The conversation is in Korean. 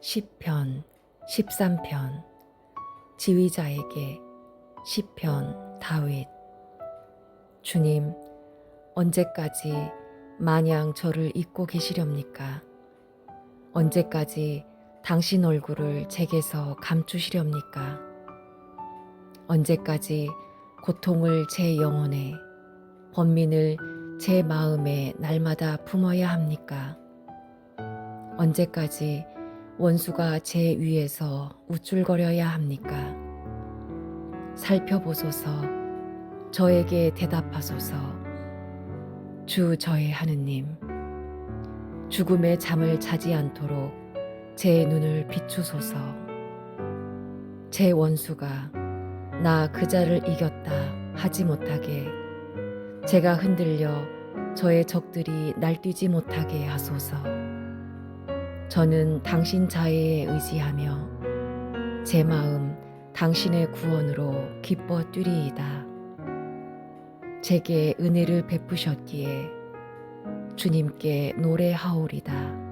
10편 13편. 지휘자에게 시편 다윗. 주님 언제까지 마냥 저를 잊고 계시렵니까? 언제까지 당신 얼굴을 제게서 감추시렵니까? 언제까지 고통을 제 영혼에 번민을 제 마음에 날마다 품어야 합니까? 언제까지 원수가 제 위에서 우쭐거려야 합니까? 살펴보소서, 저에게 대답하소서, 주 저의 하느님, 죽음의 잠을 자지 않도록 제 눈을 비추소서, 제 원수가 나 그자를 이겼다 하지 못하게, 제가 흔들려 저의 적들이 날뛰지 못하게 하소서. 저는 당신 자애에 의지하며 제 마음 당신의 구원으로 기뻐 뛰리이다. 제게 은혜를 베푸셨기에 주님께 노래하오리다.